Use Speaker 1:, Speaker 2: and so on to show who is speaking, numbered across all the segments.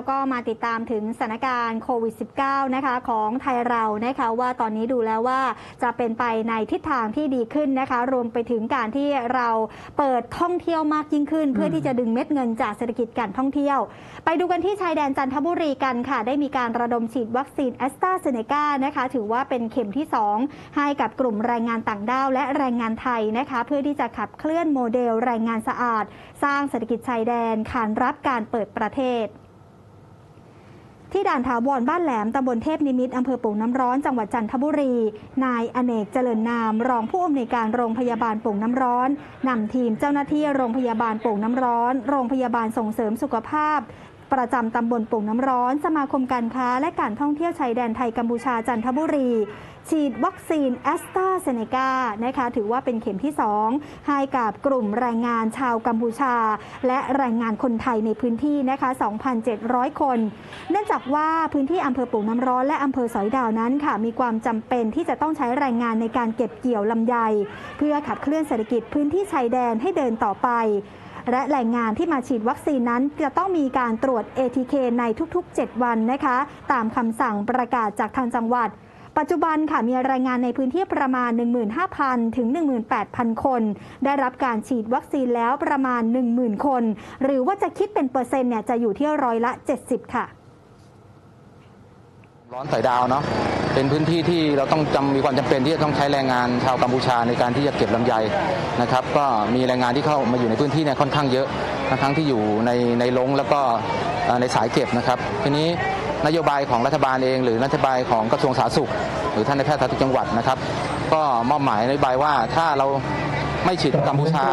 Speaker 1: แล้วก็มาติดตามถึงสถานการณ์โควิด -19 นะคะของไทยเรานะคะว่าตอนนี้ดูแล้วว่าจะเป็นไปในทิศทางที่ดีขึ้นนะคะ รวมไปถึงการที่เราเปิดท่องเที่ยวมากยิ่งขึ้น เพื่อที่จะดึงเม็ดเงินจากเศรษฐกิจการท่องเที่ยว ไปดูกันที่ชายแดนจันทบุรีกันค่ะ ได้มีการระดมฉีดวัคซีนแอสตราเซเนกานะคะถือว่าเป็นเข็มที่ 2 ให้กับกลุ่มแรงงานต่างด้าวและแรงงานไทยนะคะ เพื่อที่จะขับเคลื่อนโมเดลแรงงานสะอาด สร้างเศรษฐกิจชายแดนขานรับการเปิดประเทศ ที่ด่านถาวรบ้านแหลมตำบลเทพนิมิตอำเภอป่งน้ำร้อนจังหวัดจันทบุรี นายอเนกเจริญนาม รองผู้อำนวยการโรงพยาบาลป่งน้ำร้อนนำทีมเจ้าหน้าที่โรงพยาบาลป่งน้ำร้อน โรงพยาบาลส่งเสริมสุขภาพ ประจำตำบลป่งน้ำร้อน สมาคมการค้าและการท่องเที่ยวชายแดนไทยกัมพูชาจันทบุรี ฉีดวัคซีนแอสตราเซเนกานะคะถือว่าเป็นเข็มที่ 2 ให้กับกลุ่มแรงงานชาวกัมพูชา และแรงงานคนไทยในพื้นที่นะคะ 2,700 คน เนื่องจากว่าพื้นที่อำเภอโป่งน้ำร้อนและอำเภอสอยดาวนั้นค่ะ มีความจำเป็นที่จะต้องใช้แรงงานในการเก็บเกี่ยวลำไย เพื่อขับเคลื่อนเศรษฐกิจพื้นที่ชายแดนให้เดินต่อไปและแรงงานที่มาฉีดวัคซีนนั้น จะต้องมีการตรวจ ATK ในทุกๆ 7 วันนะคะ ตามคำสั่งประกาศจากทางจังหวัด ปัจจุบันค่ะมีแรงงานในพื้นที่ประมาณ 15,000 ถึง 18,000 คน ได้รับการฉีดวัคซีนแล้วประมาณ 10,000 คน หรือว่าจะคิดเป็นเปอร์เซ็นต์เนี่ยจะอยู่ที่ร้อยละ 70 ค่ะ
Speaker 2: ร้อนสายดาวเนาะเป็นพื้นที่ที่เราต้องจำมีความจำเป็นที่จะต้องใช้แรงงานชาวกัมพูชาในการที่จะเก็บลำไยนะครับ ก็มีแรงงานที่เข้ามาอยู่ในพื้นที่เนี่ยค่อนข้างเยอะทั้งที่อยู่ในในลงแล้วก็ในสายเก็บนะครับ ทีนี้ นโยบายของรัฐบาลเอง หรือนโยบายของกระทรวงสาธารณสุข หรือท่านนายแพทย์ทุกจังหวัดนะครับ ก็มอบหมายนโยบายว่าถ้าเราไม่ฉีดกัมพูชา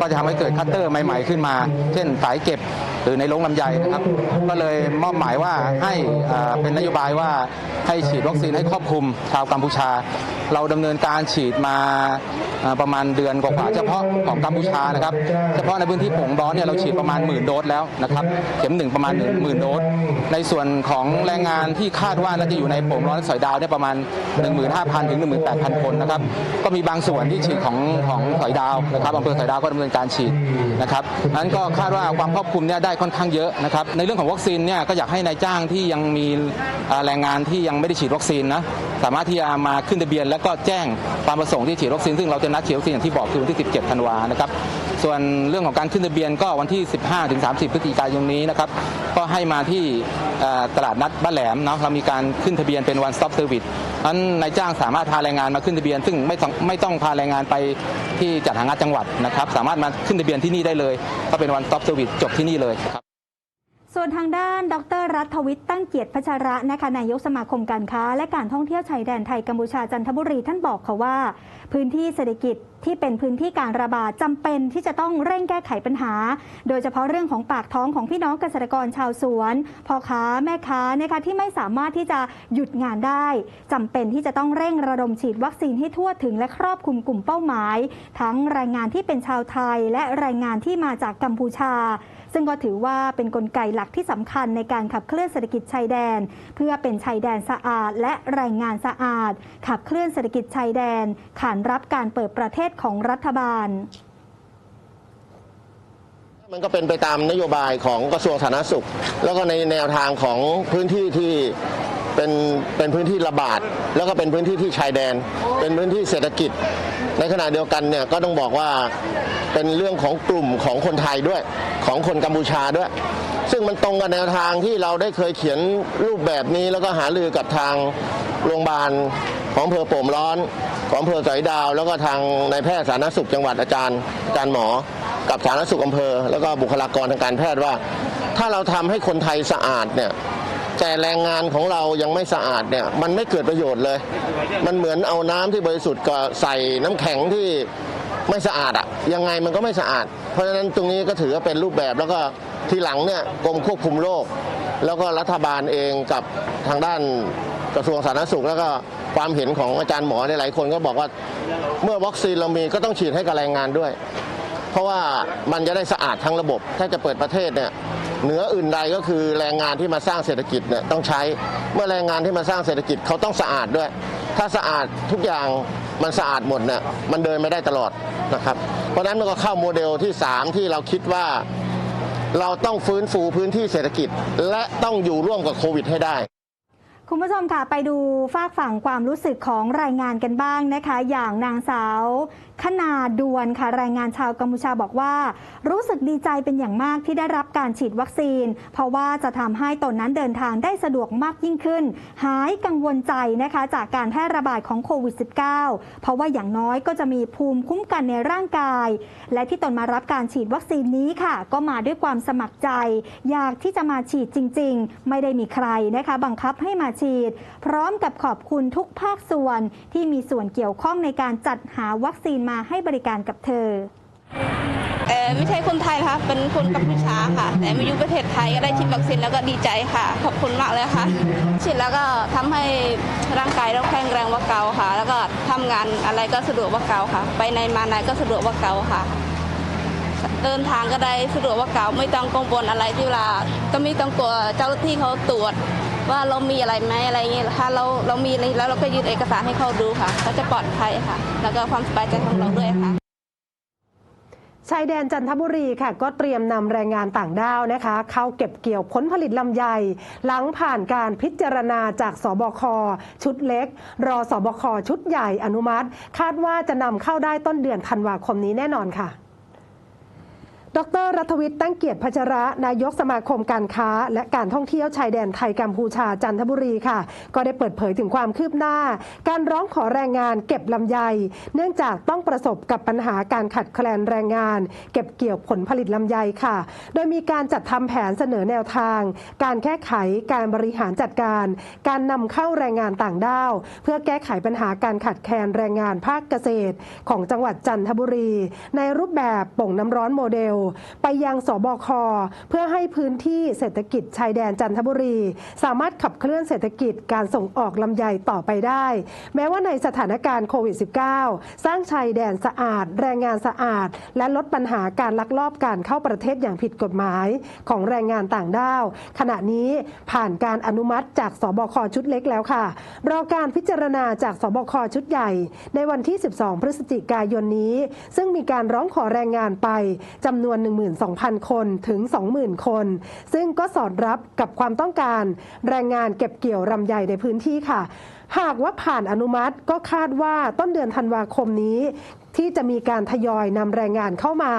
Speaker 2: ก็จะทำให้เกิดคัตเตอร์ใหม่ ๆ ขึ้นมา เช่นสายเก็บ รือในโรงลำไยนะครับ ก็เลยมอบหมายว่าให้อ่าเป็นนโยบายว่าให้ฉีดวัคซีนให้ครอบคลุมชาวกัมพูชา เราดำเนินการฉีดมาอ่าประมาณเดือนกว่าๆเฉพาะของกัมพูชานะครับ เฉพาะในพื้นที่โป่งร้อนเนี่ยเราฉีดประมาณหมื่นโดสแล้วนะครับเข็มหนึ่งประมาณหมื่นโดสในส่วนของแรงงานที่คาดว่าน่าจะอยู่ในโป่งร้อนสอยดาวเนี่ยประมาณ 15,000 ถึง 18,000 คนนะครับก็มีบางส่วนที่ฉีดของของสอยดาวนะครับอำเภอสอยดาวก็ดำเนินการฉีดนะครับนั้นก็คาดว่าความครอบคลุมเนี่ยได้ค่อนข้างเยอะนะครับในเรื่องของวัคซีนเนี่ยก็อยากให้นายจ้างที่ยังมีแรงงานที่ยังไม่ได้ฉีดวัคซีนนะสามารถที่จะมาขึ้นทะเบียน แล้วก็แจ้งความประสงค์ที่ฉีดวัคซีนซึ่งเราจะนัดฉีดวัคซีนอย่างที่บอกคือวันที่ 17 ธันวานะครับส่วนเรื่องของการขึ้นทะเบียนก็วันที่ 15ถึง30 พฤศจิกายนนี้นะครับก็ให้มาที่ตลาดนัดบ้านแหลมเนาะเรามีการขึ้นทะเบียนเป็น one stop service นั้นนายจ้างสามารถพาแรงงานมาขึ้นทะเบียน ซึ่งไม่ต้องไม่ต้องพาแรงงานไปที่จัดหางานจังหวัดนะครับ สามารถมาขึ้นทะเบียนที่นี่ได้เลย ก็เป็นวันสต็อปเซอร์วิสจบที่นี่เลยครับ
Speaker 1: ส่วนทางด้าน ดรรัฐวิทย์ตั้งเกียรติพัชระนะคะนายกสมาคมการค้า และการท่องเที่ยวชายแดนไทยกัมพูชาจันทบุรีท่านบอกค่ะว่า พื้นที่เศรษฐกิจที่เป็นพื้นที่การระบาดจำเป็นที่จะต้องเร่งแก้ไขปัญหา โดยเฉพาะเรื่องของปากท้องของพี่น้องเกษตรกรชาวสวนพ่อค้าแม่ค้านะคะที่ไม่สามารถที่จะหยุดงานได้จำเป็นที่จะต้องเร่งระดมฉีดวัคซีนให้ทั่วถึงและครอบคลุมกลุ่มเป้าหมาย ทั้งแรงงานที่เป็นชาวไทย และแรงงานที่มาจากกัมพูชา ซึ่งก็ถือว่าเป็นนกลไกหลักที่สำคัญในการขับเคลื่อนเศรษฐกิจชายแดน เพื่อเป็นชายแดนสะอาด และแรงงานสะอาด ขับเคลื่อนเศรษฐกิจชายแดน ขานรับการเปิดประเทศของรัฐบาล
Speaker 3: มันก็เป็นไปตามนโยบายของกระทรวงสาธารณสุข แล้วก็ในแนวทางของพื้นที่ที่เป็นเป็นพื้นที่ระบาด แล้วก็เป็นพื้นที่ที่ชายแดน เป็นพื้นที่เศรษฐกิจ ในขณะเดียวกันเนี่ยก็ต้องบอกว่าเป็นเรื่องของกลุ่มของคนไทยด้วยของคนกัมพูชาด้วย ซึ่งมันตรงกับแนวทางที่เราได้เคยเขียนรูปแบบนี้แล้วก็หารือกับทางโรงพยาบาลของอำเภอโป่งร้อน ของอำเภอสอยดาว แล้วก็ทางนายแพทย์สาธารณสุขจังหวัดอาจารย์อาจารย์หมอ กับสาธารณสุขอำเภอ แล้วก็บุคลากรทางการแพทย์ว่า ถ้าเราทำให้คนไทยสะอาดเนี่ยแต่แรงงานของเรายังไม่สะอาดเนี่ยมันไม่เกิดประโยชน์เลย มันเหมือนเอาน้ำที่บริสุทธิ์ก็ใส่น้ำแข็งที่ไม่สะอาดอะยังไงมันก็ไม่สะอาด เพราะฉะนั้นตรงนี้ก็ถือว่าเป็นรูปแบบแล้วก็ทีหลังเนี่ยกรมควบคุมโรค แล้วก็รัฐบาลเองกับทางด้านกระทรวงสาธารณสุข แล้วก็ความเห็นของอาจารย์หมอในหลายคนก็บอกว่า เมื่อวัคซีนเรามีก็ต้องฉีดให้กับแรงงานด้วย เพราะว่ามันจะได้สะอาดทั้งระบบ ถ้าจะเปิดประเทศเนี่ยเหนืออื่นใดก็คือแรงงานที่มาสร้างเศรษฐกิจเนี่ยต้องใช้ เมื่อแรงงานที่มาสร้างเศรษฐกิจเขาต้องสะอาดด้วย ถ้าสะอาดทุกอย่างมันสะอาดหมดเนี่ยมันเดินไม่ได้ตลอดนะครับ เพราะฉะนั้นมันก็เข้าโมเดลที่ 3 ที่เราคิดว่า เราต้องฟื้นฟูพื้นที่เศรษฐกิจ และต้องอยู่ร่วมกับโควิดให้ได้
Speaker 1: คุณผู้ชมค่ะไปดูฝากฝั่งความรู้สึกของรายงานกันบ้างนะคะ อย่างนางสาว ขนาดวนค่ะแรงงานชาวกัมพูชาบอกว่า รู้สึกดีใจเป็นอย่างมากที่ได้รับการฉีดวัคซีน เพราะว่าจะทำให้ตนนั้นเดินทางได้สะดวกมากยิ่งขึ้น หายกังวลใจนะคะจากการแพร่ระบาดของโควิด -19 เพราะว่าอย่างน้อยก็จะมีภูมิคุ้มกันในร่างกาย และที่ตนมารับการฉีดวัคซีนนี้ค่ะ ก็มาด้วยความสมัครใจ อยากที่จะมาฉีดจริง ๆ ไม่ได้มีใครนะคะ บังคับให้มาฉีด พร้อมกับขอบคุณทุกภาคส่วนที่มีส่วนเกี่ยวข้องในการจัดหาวัคซีนมาให้บริการกับเธอ
Speaker 4: เออไม่ใช่คนไทยนะคะเป็นคนกัมพูชาค่ะ แต่มาอยู่ประเทศไทยก็ได้ฉีดวัคซีนแล้วก็ดีใจค่ะ ขอบคุณมากเลยค่ะ ฉีดแล้วก็ทำให้ร่างกายเราแข็งแรงว่าเก่าค่ะ แล้วก็ทำงานอะไรก็สะดวกว่าเก่าค่ะ ไปไหนมาไหนก็สะดวกว่าเก่าค่ะ เดินทางก็ได้สะดวกกว่าเก่าไม่ต้องกังวลอะไรที่เวลา ก็ไม่ต้องกลัวเจ้าหน้าที่เขาตรวจ ว่าเรามีอะไรไหมอะไรเงี้ยถ้าเราเรามีอะไรแล้วเราก็ยื่นเอกสารให้เขาดูค่ะก็จะปลอดภัยค่ะ แล้วก็ความสบายใจของเราด้วยค่ะ
Speaker 5: ชายแดนจันทบุรีค่ะ ก็เตรียมนำแรงงานต่างด้าวนะคะ เข้าเก็บเกี่ยวผลผลิตลำไย หลังผ่านการพิจารณาจากสบค ชุดเล็ก รอสบค ชุดใหญ่อนุมัติ คาดว่าจะนำเข้าได้ต้นเดือนธันวาคมนี้แน่นอนค่ะ ดรรัฐวิทย์ตั้งเกียรติพัชระ นายกสมาคมการค้า และการท่องเที่ยวชายแดนไทยกัมพูชาจันทบุรีค่ะ ก็ได้เปิดเผยถึงความคืบหน้า การร้องขอแรงงานเก็บลำไย เนื่องจากต้องประสบกับปัญหาการขัดแคลนแรงงาน เก็บเกี่ยวผลผลิตลำไยค่ะ โดยมีการจัดทำแผนเสนอแนวทาง การแก้ไขการบริหารจัดการ การนำเข้าแรงงานต่างด้าว เพื่อแก้ไขปัญหาการขัดแคลนแรงงานภาคเกษตร ของจังหวัดจันทบุรี ในรูปแบบป่งน้ำร้อนโมเดลไปยังสบค เพื่อให้พื้นที่เศรษฐกิจชายแดนจันทบุรี สามารถขับเคลื่อนเศรษฐกิจการส่งออกลำไยต่อไปได้ แม้ว่าในสถานการณ์โควิด -19 สร้างชายแดนสะอาด แรงงานสะอาด และลดปัญหาการลักลอบการเข้าประเทศอย่างผิดกฎหมายของแรงงานต่างด้าว ขณะนี้ผ่านการอนุมัติจากสบคชุดเล็กแล้วค่ะ รอการพิจารณาจากสบคชุดใหญ่ ในวันที่ 12 พฤศจิกายนนี้ ซึ่งมีการร้องขอแรงงานไปจำนวนวน 12,000 คนถึง 20,000 คน ซึ่งก็สอดรับกับความต้องการแรงงานเก็บเกี่ยวรำไยในพื้นที่ค่ะ หากว่าผ่านอนุมัติก็คาดว่าต้นเดือนธันวาคมนี้ ที่จะมีการทยอยนำแรงงานเข้ามา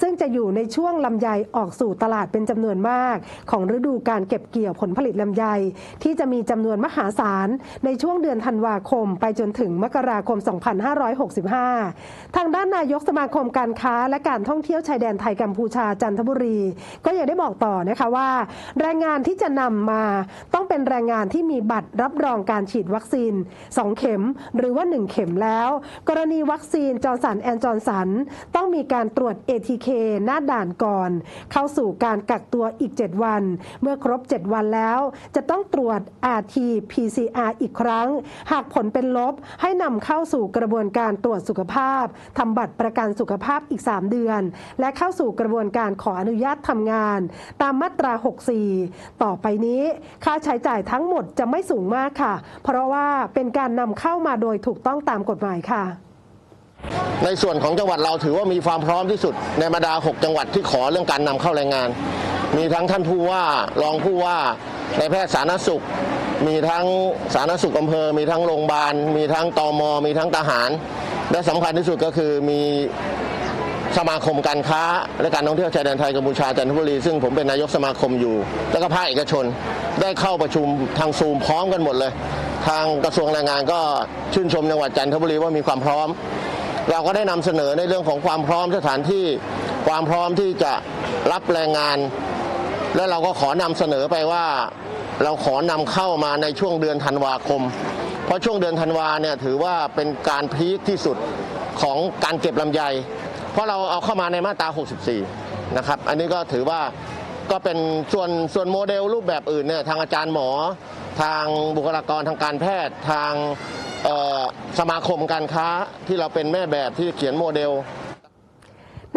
Speaker 5: ซึ่งจะอยู่ในช่วงลำไยออกสู่ตลาดเป็นจำนวนมาก ของฤดูการเก็บเกี่ยวผลผลิตลำไย ที่จะมีจำนวนมหาศาล ในช่วงเดือนธันวาคม ไปจนถึงมกราคม 2565 ทางด้านนายกสมาคมการค้าและการท่องเที่ยวชายแดนไทยกัมพูชาจันทบุรี ก็ยังได้บอกต่อนะคะว่า แรงงานที่จะนำมาต้องเป็นแรงงานที่มีบัตรรับรองการฉีดวัคซีน 2 เข็มหรือว่า 1 เข็มแล้ว กรณีวัคซีนจอร์สันแอนจอนสันต้องมีการตรวจ ATK หน้าด่านก่อน เข้าสู่การกักตัวอีก 7 วัน เมื่อครบ 7 วันแล้ว จะต้องตรวจ RT PCR อีกครั้ง หากผลเป็นลบให้นำเข้าสู่กระบวนการตรวจสุขภาพทำบัตรประกันสุขภาพอีก 3 เดือน และเข้าสู่กระบวนการขออนุญาตทำงาน ตามมาตรา 64 ต่อไปนี้ ค่าใช้จ่ายทั้งหมดจะไม่สูงมากค่ะ เพราะว่าเป็นการนำเข้ามาโดยถูกต้องตามกฎหมายค่ะ
Speaker 3: ในส่วนของจังหวัดเราถือว่ามีความพร้อมที่สุด ในบรรดา 6 จังหวัดที่ขอเรื่องการนำเข้าแรงงาน มีทั้งท่านผู้ว่ารองผู้ว่าในแพทย์สาธารณสุข มีทั้งสาธารณสุขอำเภอ มีทั้งโรงพยาบาล มีทั้งตอมมีทั้งทหาร และสำคัญที่สุดก็คือมีสมาคมการค้า และการท่องเที่ยวชายแดนไทยกัมพูชาจันทบุรี ซึ่งผมเป็นนายกสมาคมอยู่ แล้วก็ภาคเอกชนได้เข้าประชุมทางซูมพร้อมกันหมดเลย ทางกระทรวงแรงงานก็ชื่นชมจังหวัดจันทบุรีว่ามีความพร้อม เราก็ได้นำเสนอในเรื่องของความพร้อมสถานที่ความพร้อมที่จะรับแรงงาน และเราก็ขอนำเสนอไปว่า เราขอนำเข้ามาในช่วงเดือนธันวาคม เพราะช่วงเดือนธันวาเนี่ยถือว่าเป็นการพีคที่สุดของการเก็บลำไย เพราะเราเอาเข้ามาในมาตรา 64 นะครับ อันนี้ก็ถือว่าก็เป็นส่วนส่วนโมเดลรูปแบบอื่นเนี่ยทางอาจารย์หมอ ทางบุคลากรทางการแพทย์ทาง สมาคมการค้าที่เราเป็นแม่แบบที่เขียนโมเดล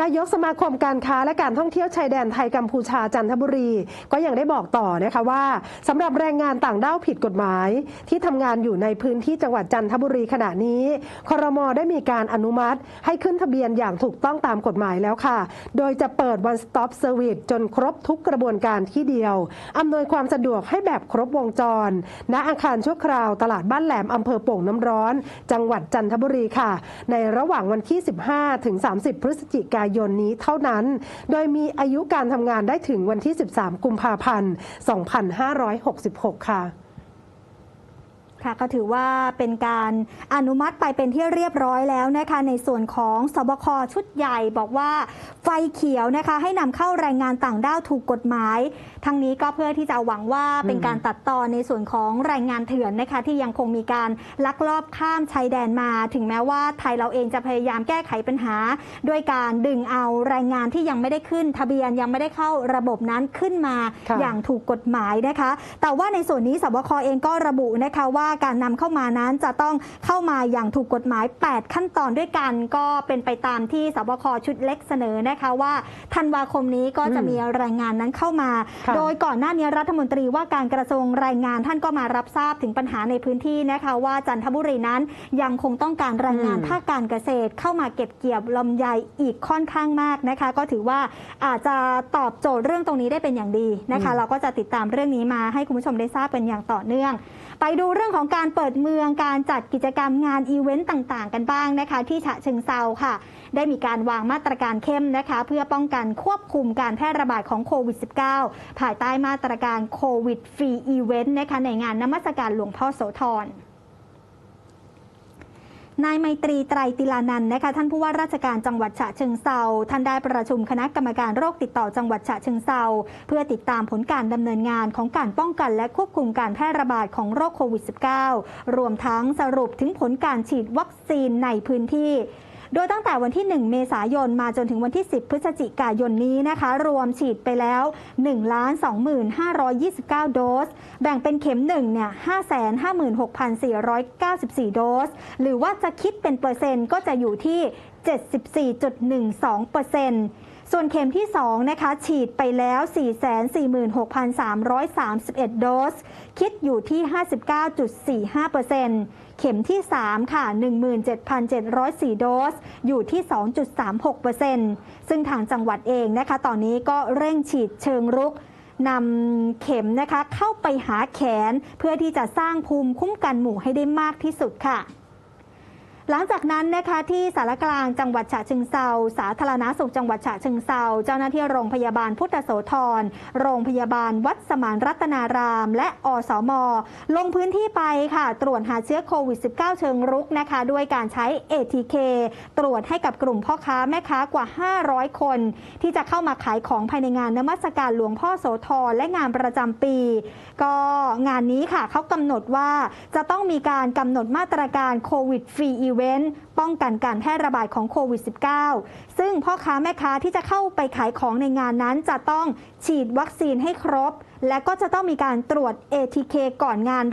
Speaker 5: นายกสมาคมการค้าและการท่องเที่ยวชายแดนไทยกัมพูชาจันทบุรี ก็ยังได้บอกต่อนะคะว่าสำหรับแรงงานต่างด้าวผิดกฎหมาย ที่ทำงานอยู่ในพื้นที่จังหวัดจันทบุรีขณะนี้ครมได้มีการอนุมัติ ให้ขึ้นทะเบียนอย่างถูกต้องตามกฎหมายแล้วค่ะ โดยจะเปิด one stop service จนครบทุกกระบวนการที่เดียวอำนวยความสะดวกให้แบบครบวงจร ณอาคารชั่วคราวตลาดบ้านแหลมอำเภอโป่งน้ำร้อน จังหวัดจันทบุรีค่ะ ในระหว่างวันที่ 15 ถึง 30 พฤศจิกายายนนี้เท่านั้น โดยมีอายุการทำงานได้ถึงวันที่ 13 กุมภาพันธ์ 2566 ค่ะ
Speaker 1: ค่ะก็ถือว่าเป็นการอนุมัติไปเป็นที่เรียบร้อยแล้วนะคะในส่วนของสบคชุดใหญ่บอกว่าไฟเขียวนะคะให้นำเข้าแรงงานต่างด้าวถูกกฎหมาย ทั้งนี้ก็เพื่อที่จะหวังว่าเป็นการตัดตอนในส่วนของแรงงานเถื่อนนะคะที่ยังคงมีการลักลอบข้ามชายแดนมา ถึงแม้ว่าไทยเราเองจะพยายามแก้ไขปัญหา ด้วยการดึงเอาแรงงานที่ยังไม่ได้ขึ้น ทะเบียนยังไม่ได้เข้าระบบนั้นขึ้นมา
Speaker 5: ค่ะ
Speaker 1: อย่างถูกกฎหมายนะคะ แต่ว่าในส่วนนี้สบคเองก็ระบุนะคะว่าการนำเข้ามานั้นจะต้องเข้ามาอย่างถูกกฎหมาย 8 ขั้นตอนด้วยกันก็เป็นไปตามที่สบคชุดเล็กเสนอนะคะว่าธันวาคมนี้ก็จะมีแรงงานนั้นเข้ามา
Speaker 5: ค่ะ
Speaker 1: โดยก่อนหน้านี้รัฐมนตรีว่าการกระทรวงแรงงานท่านก็มารับทราบถึงปัญหาในพื้นที่นะคะว่าจันทบุรีนั้นยังคงต้องการแรงงาน
Speaker 5: อืม
Speaker 1: ภาคการเกษตร เข้ามาเก็บเกี่ยวลำไยอีกค่อนข้างมากนะคะ ก็ถือว่าอาจจะตอบโจทย์เรื่องตรงนี้ได้เป็นอย่างดีนะคะ เราก็จะติดตามเรื่องนี้มาให้คุณผู้ชมได้ทราบเป็นอย่างต่อเนื่อง ไปดูเรื่องของการเปิดเมืองการจัดกิจกรรมงานอีเวนต์ต่างๆ กันบ้างนะคะ ที่ฉะเชิงเซาค่ะ ได้มีการวางมาตรการเข้มนะคะ เพื่อป้องกันควบคุมการแพร่ระบาดของโควิด -19 ภายใต้มาตรการโควิดฟรีอีเวนต์นะคะในงานนมัสการหลวงพ่อโสธร นายไมตรีไตรติลานันนะคะท่านผู้ว่าราชการจังหวัดฉะเชิงเซาท่านได้ประชุมคณะกรรมการโรคติดต่อจังหวัดฉะเชิงเซาเพื่อติดตามผลการดำเนินงานของการป้องกันและควบคุมการแพร่ระบาดของโรคโควิด -19 รวมทั้งสรุปถึงผลการฉีดวัคซีนในพื้นที่ โดยตั้งแต่วันที่ 1 เมษายนมาจนถึงวันที่ 10 พฤศจิกายนนี้นะคะ รวมฉีดไปแล้ว 1,2529 โดส แบ่งเป็นเข็ม1เนี่ย556,494 โดส หรือว่าจะคิดเป็นเปอร์เซ็นต์ก็จะอยู่ที่ 74.12เปอร์เซ็นต์ ส่วนเข็มที่ 2 นะคะ ฉีดไปแล้ว 446,331 โดส คิดอยู่ที่ 59.45%เข็มที่ 3 ค่ะ 17,704 โดส อยู่ที่ 2.36%ซึ่งทางจังหวัดเองนะคะ ตอนนี้ก็เร่งฉีดเชิงรุกนำเข็มนะคะเข้าไปหาแขน เพื่อที่จะสร้างภูมิคุ้มกันหมู่ให้ได้มากที่สุดค่ะ หลังจากนั้นนะคะที่สารกลางจังหวัดฉะเชิงเซาสาธารณาสุขจังหวัดฉะเชิงเซาเจ้าหน้าที่โรงพยาบาลพุทธโสธรโรงพยาบาลวัดสมานรัตนาราม และอสม ลงพื้นที่ไปค่ะ ตรวจหาเชื้อโควิด -19 เชิงรุกนะคะ ด้วยการใช้ ATK ตรวจให้กับกลุ่มพ่อค้าแม่ค้ากว่า 500 คน ที่จะเข้ามาขายของภายในงานนมัสการหลวงพ่อโสธรและงานประจำปี ก็งานนี้ค่ะเขากำหนดว่าจะต้องมีการกำหนดมาตรการโควิดฟรีอีเวนต์ป้องกันการแพร่ระบาดของโควิด -19 ซึ่งพ่อค้าแม่ค้าที่จะเข้าไปขายของในงานนั้น จะต้องฉีดวัคซีนให้ครบ และก็จะต้องมีการตรวจ ATK ก่อนงาน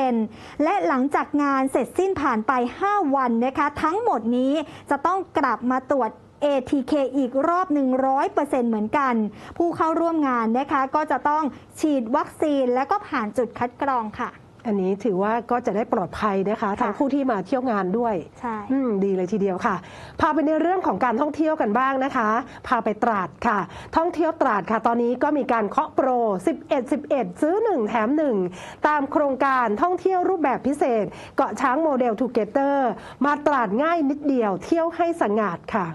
Speaker 1: 100%และหลังจากงานเสร็จสิ้นผ่านไป 5 วันนะคะ ทั้งหมดนี้จะต้องกลับมาตรวจ ATK อีกรอบหนึ่งร้อยเปอร์เซ็นต์เหมือนกัน ผู้เข้าร่วมงานนะคะ ก็จะต้องฉีดวัคซีนและก็ผ่านจุดคัดกรองค่ะ
Speaker 5: อันนี้ถือว่าก็จะได้ปลอดภัยนะคะทั้งผู้ที่มาเที่ยวงานด้วย
Speaker 1: ใช่
Speaker 5: อืมดีเลยทีเดียวค่ะ พาไปในเรื่องของการท่องเที่ยวกันบ้างนะคะ พาไปตราดค่ะ ท่องเที่ยวตราดค่ะ ตอนนี้ก็มีการเคาะโปร 11 11 ซื้อ 1 แถม 1 ตามโครงการท่องเที่ยวรูปแบบพิเศษ เกาะช้างโมเดลทูเกเตอร์ มาตราดง่ายนิดเดียวเที่ยวให้สงัดค่ะ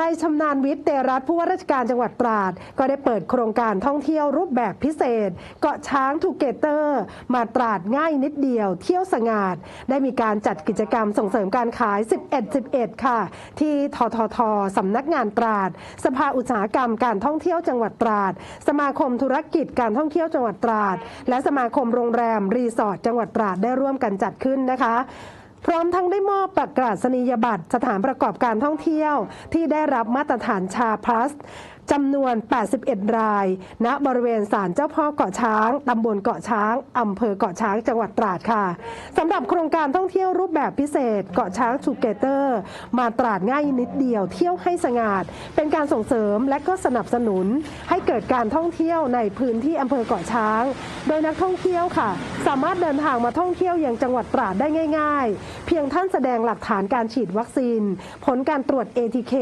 Speaker 5: นายชำนาญวิทย์เตรัตผู้ว่าราชการจังหวัดตราด ก็ได้เปิดโครงการท่องเที่ยวรูปแบบพิเศษ เกาะช้างทูเกเตอร์ มาตราดง่ายนิดเดียว เที่ยวสงาดได้มีการจัดกิจกรรมส่งเสริมการขาย 11 11 ค่ะ ที่ทททสำนักงานตราด สภาอุตสาหกรรมการท่องเที่ยวจังหวัดตราด สมาคมธุรกิจการท่องเที่ยวจังหวัดตราด และสมาคมโรงแรมรีสอร์ทจังหวัดตราดได้ร่วมกันจัดขึ้นนะคะ พร้อมทั้งได้มอบประกาศนียบัตรสถานประกอบการท่องเที่ยว ที่ได้รับมาตรฐานชาพลัส จำนวน 81 ราย ณ บริเวณศาลเจ้าพ่อเกาะช้าง ตำบลเกาะช้าง อำเภอเกาะช้าง จังหวัดตราดค่ะ สำหรับโครงการท่องเที่ยวรูปแบบพิเศษ เกาะช้างทูเกเตอร์ มาตราดง่ายนิดเดียว เที่ยวให้สงาด เป็นการส่งเสริมและก็สนับสนุน ให้เกิดการท่องเที่ยวในพื้นที่อำเภอเกาะช้าง โดยนักท่องเที่ยวค่ะ สามารถเดินทางมาท่องเที่ยวอย่างจังหวัดตราดได้ง่าย ๆ เพียงท่านแสดงหลักฐานการฉีดวัคซีน ผลการตรวจ ATK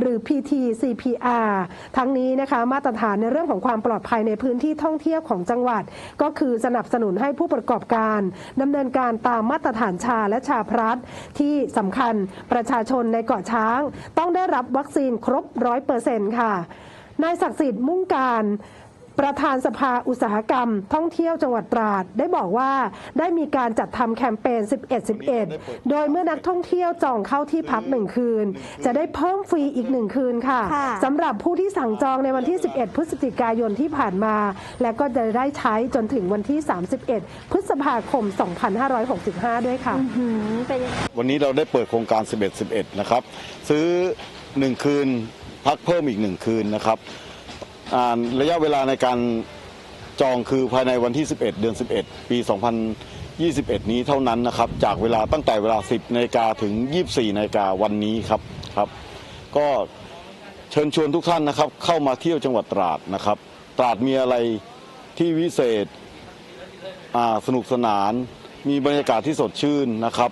Speaker 5: หรือ PT-CPR ทั้งนี้นะคะมาตรฐานในเรื่องของความปลอดภัยในพื้นที่ท่องเที่ยวของจังหวัด ก็คือสนับสนุนให้ผู้ประกอบการดำเนินการตามมาตรฐานชาและชาพลัสที่สำคัญประชาชนในเกาะช้าง ต้องได้รับวัคซีนครบร้อยเปอร์เซ็นต์ค่ะนายศักดิ์สิทธิ์มุ่งการ ประธานสภาอุตสาหกรรม ท่องเที่ยวจังหวัดตราด ได้บอกว่าได้มีการจัดทำแคมเปญ 11-11 โดยเมื่อนักท่องเที่ยวจองเข้าที่พักหนึ่งคืน จะได้เพิ่มฟรีอีกหนึ่งคืนค่ะ
Speaker 1: ค่ะ
Speaker 5: สำหรับผู้ที่สั่งจองในวันที่ 11 พฤศจิกายนที่ผ่านมา และก็จะได้ใช้จนถึงวันที่ 31 พฤษภาคม 2565 ด้วยค่ะ
Speaker 1: หืมเป็น
Speaker 6: วันนี้เราได้เปิดโครงการ 11 11 นะครับ ซื้อ 1 คืนพักเพิ่มอีก 1 คืนนะครับอ่า ระยะเวลาในการจองคือภายในวันที่ 11 เดือน 11 ปี 2021 นี้เท่านั้นนะครับ จากเวลาตั้งแต่เวลา 10นาฬิกาถึง 24นาฬิกาวันนี้ครับครับ ก็เชิญชวนทุกท่านนะครับ เข้ามาเที่ยวจังหวัดตราดนะครับ ตราดมีอะไรที่วิเศษสนุกสนาน มีบรรยากาศที่สดชื่นนะครับ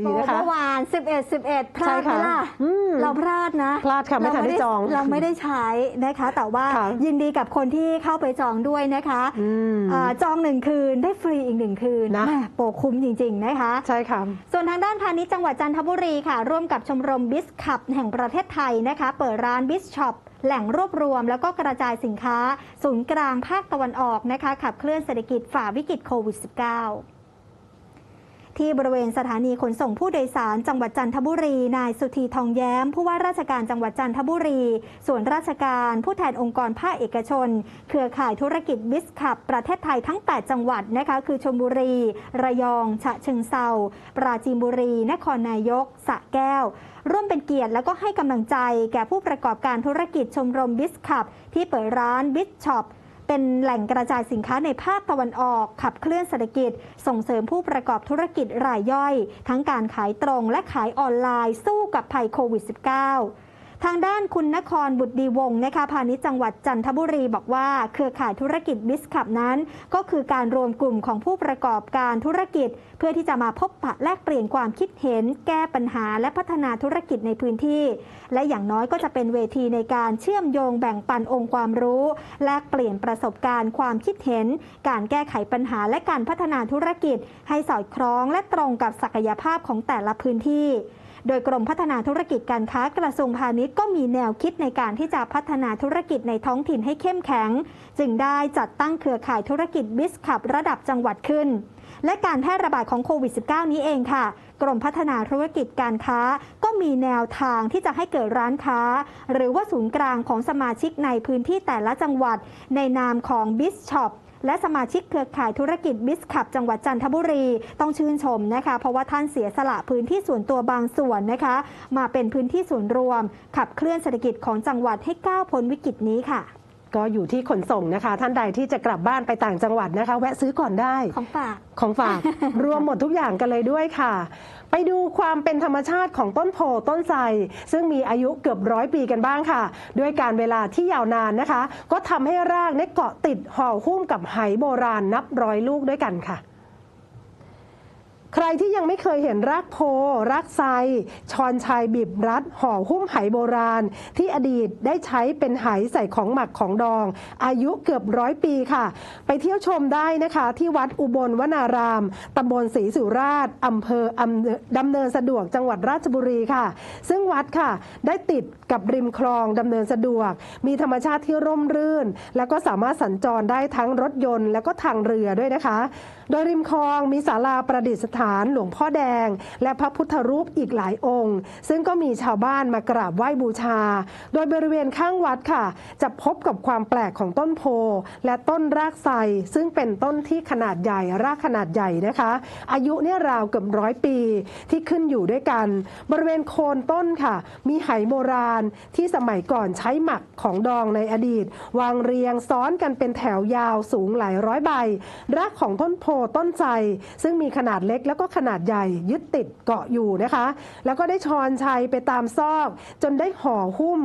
Speaker 5: ดีนะคะ
Speaker 1: เมื่อวาน 11 11 พลาดไหม
Speaker 5: ใช่ค่ะ
Speaker 1: ล่ะ
Speaker 5: อืม
Speaker 1: เราพลาดนะ
Speaker 5: พลาดค่ะไม่ทันได้จอง
Speaker 1: เราไม่ได้ใช้นะคะ แต่ว่า
Speaker 5: ค่ะ
Speaker 1: ยินดีกับคนที่เข้าไปจองด้วยนะคะ
Speaker 5: อืม
Speaker 1: อ่าจองหนึ่งคืนได้ฟรีอีกหนึ่งคืน
Speaker 5: นะ
Speaker 1: แหม่โปรคุ้มจริง ๆ นะคะ
Speaker 5: ใช่ค่ะ
Speaker 1: ส่วนทางด้านพาณิชย์จังหวัดจันทบุรีค่ะ ร่วมกับชมรมบิสคับแห่งประเทศไทยนะคะ เปิดร้านบิสช็อปแหล่งรวบรวมแล้วก็กระจายสินค้า ศูนย์กลางภาคตะวันออกนะคะ ขับเคลื่อนเศรษฐกิจฝ่าวิกฤตโควิด -19 ที่บริเวณสถานีขนส่งผู้โดยสารจังหวัดจันทบุรี นายสุธีทองแย้ม ผู้ว่าราชการจังหวัดจันทบุรี ส่วนราชการ ผู้แทนองค์กรภาคเอกชน เครือข่ายธุรกิจบิสคับ ประเทศไทยทั้ง 8 จังหวัดนะคะคือชลบุรี ระยอง ฉะเชิงเซาปราจีนบุรี นครนายกสระแก้ว ร่วมเป็นเกียรติแล้วก็ให้กำลังใจ แก่ผู้ประกอบการธุรกิจชมรมบิสคับที่เปิดร้านบิสช็อป เป็นแหล่งกระจายสินค้าในภาคตะวันออก ขับเคลื่อนเศรษฐกิจ ส่งเสริมผู้ประกอบธุรกิจรายย่อย ทั้งการขายตรงและขายออนไลน์สู้กับภัยโควิด -19 ทางด้านคุณนครบุตรดีวงศ์นะคะพาณิชย์จังหวัดจันทบุรีบอกว่า เครือข่ายธุรกิจบิสคับนั้น ก็คือการรวมกลุ่มของผู้ประกอบการธุรกิจ เพื่อที่จะมาพบปะแลกเปลี่ยนความคิดเห็น แก้ปัญหาและพัฒนาธุรกิจในพื้นที่ และอย่างน้อยก็จะเป็นเวทีในการเชื่อมโยงแบ่งปันองค์ความรู้ แลกเปลี่ยนประสบการณ์ความคิดเห็น การแก้ไขปัญหาและการพัฒนาธุรกิจ ให้สอดคล้องและตรงกับศักยภาพของแต่ละพื้นที่ โดยกรมพัฒนาธุรกิจการค้ากระทรวงพาณิชย์ก็มีแนวคิดในการที่จะพัฒนาธุรกิจในท้องถิ่นให้เข้มแข็ง จึงได้จัดตั้งเครือข่ายธุรกิจบิสคับระดับจังหวัดขึ้น และการแพร่ระบาดของโควิด -19 นี้เองค่ะ กรมพัฒนาธุรกิจการค้า ก็มีแนวทางที่จะให้เกิดร้านค้า หรือว่าศูนย์กลางของสมาชิกในพื้นที่แต่ละจังหวัด ในนามของบิสช็อป และสมาชิกเครือข่ายธุรกิจบิสคับจังหวัดจันทบุรี ต้องชื่นชมนะคะ เพราะว่าท่านเสียสละพื้นที่ส่วนตัวบางส่วนนะคะ มาเป็นพื้นที่ส่วนรวม ขับเคลื่อนเศรษฐกิจของจังหวัดให้ก้าวพ้นวิกฤตนี้ค่ะ
Speaker 5: ก็อยู่ที่ขนส่งนะคะ ท่านใดที่จะกลับบ้านไปต่างจังหวัดนะคะ แวะซื้อก่อนได้
Speaker 1: ของฝาก
Speaker 5: ของฝาก รวมหมดทุกอย่างกันเลยด้วยค่ะ ไปดูความเป็นธรรมชาติของต้นโพต้นไทรซึ่งมีอายุเกือบร้อยปีกันบ้างค่ะ ด้วยการเวลาที่ยาวนานนะคะ ก็ทำให้รากเนี่ยเกาะติดห่อหุ้มกับไหโบราณนับร้อยลูกด้วยกันค่ะ ใครที่ยังไม่เคยเห็นรากโพ รากไทรชอนชัยบีบรัด ห่อหุ้มไหโบราณ ที่อดีตได้ใช้เป็นไหใส่ของหมักของดอง อายุเกือบร้อยปีค่ะ ไปเที่ยวชมได้นะคะ ที่วัดอุบลวนาราม ตำบลศรีสุราษฎร์อำเภอดำเนินสะดวกจังหวัดราชบุรีค่ะ ซึ่งวัดค่ะ ได้ติดกับริมคลองดำเนินสะดวก มีธรรมชาติที่ร่มรื่น แล้วก็สามารถสัญจรได้ทั้งรถยนต์ แล้วก็ทางเรือด้วยนะคะ โดยริมคลองมีศาลาประดิษฐานหลวงพ่อแดง และพระพุทธรูปอีกหลายองค์ ซึ่งก็มีชาวบ้านมากราบไหว้บูชา โดยบริเวณข้างวัดค่ะ จะพบกับความแปลกของต้นโพ และต้นรากไทรซึ่งเป็นต้นที่ขนาดใหญ่รากขนาดใหญ่นะคะ อายุเนี่ยราวเกือบร้อยปีที่ขึ้นอยู่ด้วยกัน บริเวณโคนต้นค่ะ มีไหโบราณที่สมัยก่อนใช้หมักของดองในอดีต วางเรียงซ้อนกันเป็นแถวยาวสูงหลายร้อยใบรากของต้นโพต้นไทรซึ่งมีขนาดเล็กแล้วก็ขนาดใหญ่ยึดติดเกาะอยู่นะคะ แล้วก็ได้ชอนชัยไปตามซอก จนได้ห่อหุ้ม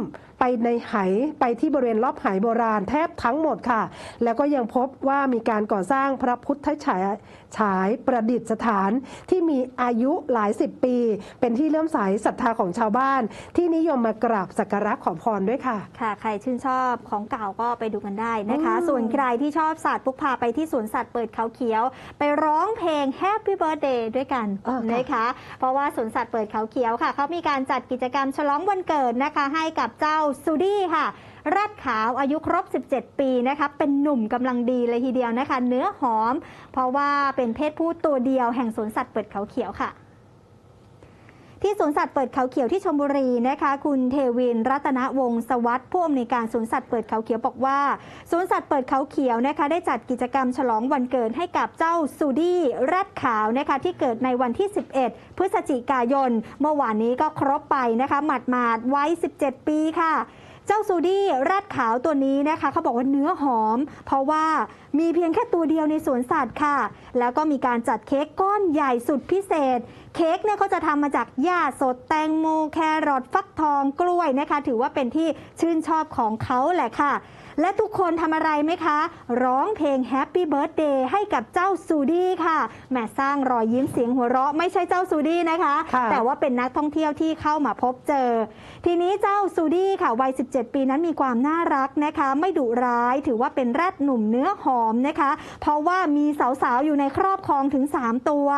Speaker 5: ไปในไหไปที่บริเวณรอบไหโบราณแทบทั้งหมดค่ะ แล้วก็ยังพบว่ามีการก่อสร้างพระพุทธฉายฉายประดิษฐานที่มีอายุหลายสิบปี เป็นที่เลื่อมใสศรัทธาของชาวบ้าน ที่นิยมมากราบสักการะขอพรด้วยค่ะ
Speaker 1: ค่ะ ใครชื่นชอบของเก่าก็ไปดูกันได้นะคะ
Speaker 5: อืม
Speaker 1: ส่วนใครที่ชอบสัตว์ปุ๊กพาไปที่สวนสัตว์เปิดเขาเขียว ไปร้องเพลง Happy Birthday ด้วยกัน
Speaker 5: อ่าค่ะ
Speaker 1: นะคะ เพราะว่าสวนสัตว์เปิดเขาเขียวค่ะเขามีการจัดกิจกรรมฉลองวันเกิดนะคะ ให้กับเจ้าซูดี้ค่ะรัดขาวอายุครบ 17 ปีนะคะเป็นหนุ่มกำลังดีเลยทีเดียวนะคะ เนื้อหอม เพราะว่าเป็นเพศผู้ตัวเดียวแห่งสวนสัตว์เปิดเขาเขียวค่ะ ที่สวนสัตว์เปิดเขาเขียวที่ชลบุรีนะคะ คุณเทวินรัตนวงศวัสดิ์ผู้อำนวยการสวนสัตว์เปิดเขาเขียวบอกว่าสวนสัตว์เปิดเขาเขียวนะคะ ได้จัดกิจกรรมฉลองวันเกิดให้กับเจ้าซูดี้แรดขาวนะคะที่เกิดในวันที่ 11 พฤศจิกายน เมื่อวานนี้ก็ครบไปนะคะ หมาดมาดๆไว้ 17 ปีค่ะเจ้าซูดี้แรดขาวตัวนี้นะคะเขาบอกว่าเนื้อหอม เพราะว่ามีเพียงแค่ตัวเดียวในสวนสัตว์ค่ะ แล้วก็มีการจัดเค้กก้อนใหญ่สุดพิเศษ เค้กเนี่ยเขาจะทำมาจากหญ้าสดแตงโมแครอทฟักทองกล้วยนะคะ ถือว่าเป็นที่ชื่นชอบของเขาแหละค่ะ และทุกคนทำอะไรไหมคะ ร้องเพลง Happy Birthday ให้กับเจ้าซูดี้ค่ะแหมสร้างรอยยิ้มเสียงหัวเราะไม่ใช่เจ้าซูดี้นะคะ
Speaker 5: ค่ะ
Speaker 1: แต่ว่าเป็นนักท่องเที่ยวที่เข้ามาพบเจอ ทีนี้เจ้าซูดี้ค่ะวัย 17 ปีนั้นมีความน่ารักนะคะ ไม่ดุร้ายถือว่าเป็นแรดหนุ่มเนื้อหอมนะคะ เพราะว่ามีสาวๆ อยู่ในครอบครองถึง 3 ตัว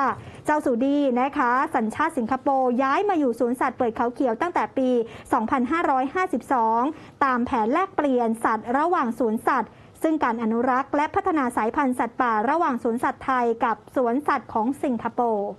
Speaker 1: เจ้าซูดี้นะคะ สัญชาติสิงคโปร์ย้ายมาอยู่สวนสัตว์เปิดเขาเขียวตั้งแต่ปี 2552 ตามแผนแลกเปลี่ยนสัตว์ระหว่างสวนสัตว์ ซึ่งการอนุรักษ์และพัฒนาสายพันธุ์สัตว์ป่าระหว่างสวนสัตว์ไทยกับสวนสัตว์ของสิงคโปร์